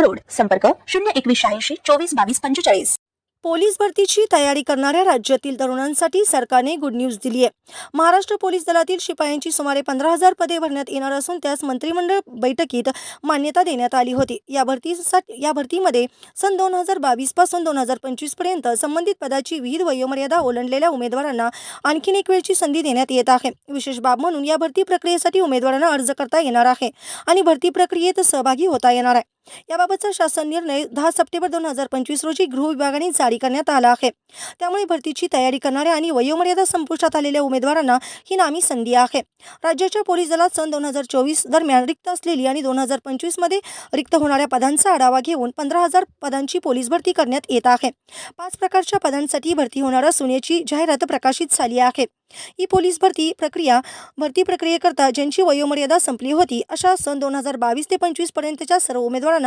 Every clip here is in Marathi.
road. संपर्क शून्य एकवीस शहाऐंशी चोवीस बावीस पंचेचाळीस. पोलीस भरतीची तयारी करणाऱ्या राज्यातील तरुणांसाठी सरकारने गुड न्यूज दिली आहे महाराष्ट्र पोलीस दलातील शिपायांची सुमारे पंधरा हजार पदे भरण्यात येणार असून त्यास मंत्रिमंडळ बैठकीत मान्यता देण्यात आली होती. या भरतीसाठी या भरतीमध्ये सन दोन हजार बावीसपासून दोन हजार पंचवीसपर्यंत संबंधित पदाची विविध वयोमर्यादा ओलांडलेल्या उमेदवारांना आणखीन एक वेळची संधी देण्यात येत आहे. विशेष बाब म्हणून या भरती प्रक्रियेसाठी उमेदवारांना अर्ज करता येणार आहे आणि भरती प्रक्रियेत सहभागी होता येणार आहे. याबाबतचा शासन निर्णय दहा सप्टेंबर दोन हजार पंचवीस रोजी गृह विभागाने जारी करण्यात आला आहे. त्यामुळे भरतीची तयारी करणाऱ्या आणि वयोमर्यादा संपुष्टात आलेल्या उमेदवारांना ही नामी संधी आहे. राज्याच्या पोलीस दलात सन दोन हजार चोवीस दरम्यान रिक्त असलेली आणि दोन हजार पंचवीसमध्ये रिक्त होणाऱ्या पदांचा आढावा घेऊन पंधरा हजार पदांची पोलीस भरती करण्यात येत आहे. पाच प्रकारच्या पदांसाठी भरती होणार असून याची जाहिरात प्रकाशित झाली आहे. ही पोलीस भरती प्रक्रिया भरती प्रक्रियेकरता ज्यांची वयोमर्यादा संपली होती अशा सन दोन हजार बावीस ते पंचवीस पर्यंतच्या सर्व उमेदवारांना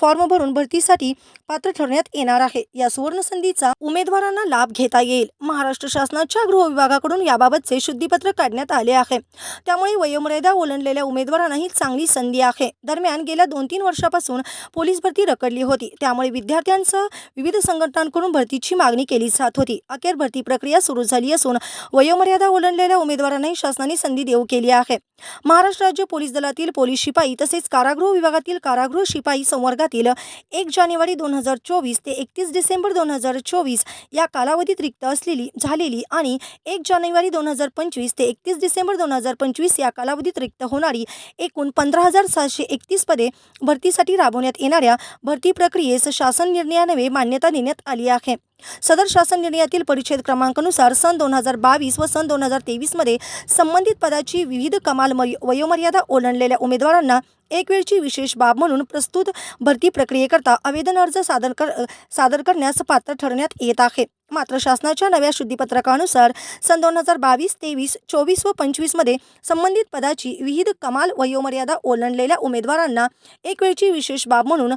फॉर्म भरून भरतीसाठी पात्र ठरण्यात येणार आहे. या सुवर्ण संधीचा उमेदवारांना लाभ घेता येईल. महाराष्ट्र शासनाच्या गृह विभागाकडून याबाबतचे शुद्धीपत्र काढण्यात आले आहे. त्यामुळे वयोमर्यादा ओलांडलेल्या उमेदवारांना ही चांगली संधी आहे. दरम्यान गेल्या दोन तीन वर्षापासून पोलीस भरती रकडली होती. त्यामुळे विद्यार्थ्यांसह विविध संघटनांकडून भरतीची मागणी केली जात होती. अखेर भरती प्रक्रिया सुरू झाली असून वयोमर्यादा ओलांडलेल्या उमेदवारांनाही शासनाने संधी देऊ केली आहे. महाराष्ट्र राज्य पोलीस दलातील पोलीस शिपाई तसेच कारागृह विभागातील कारागृह शिपाई संवर्गातील एक जानेवारी दोन हजार चोवीस ते एकतीस डिसेंबर दोन हजार चोवीस या कालावधीत रिक्त असलेली झालेली आणि एक जानेवारी दोन हजार पंचवीस ते एकतीस डिसेंबर दोन हजार पंचवीस या कालावधीत रिक्त होणारी एकूण पंधरा हजार सहाशे एकतीस पदे भरतीसाठी राबवण्यात येणाऱ्या भरती प्रक्रियेस शासन निर्णयानवे मान्यता देण्यात आली आहे. सदर शासन निर्णयातील परिच्छेद क्रमांकानुसार सन दोन हजार बावीस व सन दोन हजार तेवीसमध्ये संबंधित पदाची विविध कमाल मय वयोमर्यादा ओलांडलेल्या उमेदवारांना एक वेळची विशेष बाब म्हणून प्रस्तुत भरती प्रक्रियेकरता आवेदन अर्ज सादर कर सादर करण्यास पात्र ठरण्यात येत आहे. मात्र शासनाच्या नव्या शुद्धीपत्रकानुसार सन दोन हजार बावीस तेवीस चोवीस व पंचवीसमध्ये संबंधित पदाची विविध कमाल वयोमर्यादा ओलांडलेल्या उमेदवारांना एक वेळची विशेष बाब म्हणून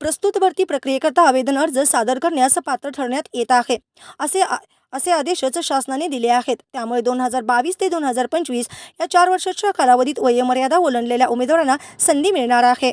प्रस्तुत भरती प्रक्रियेकरता आवेदन अर्ज सादर करण्यास पात्र ठरण्यात येत आहे. असे आ- असे आदेशच शासनाने दिले आहेत. त्यामुळे दोन हजार बावीस ते दोन हजार पंचवीस या चार वर्षाच्या कालावधीत वयोमर्यादा ओलांडलेल्या उमेदवारांना संधी मिळणार आहे.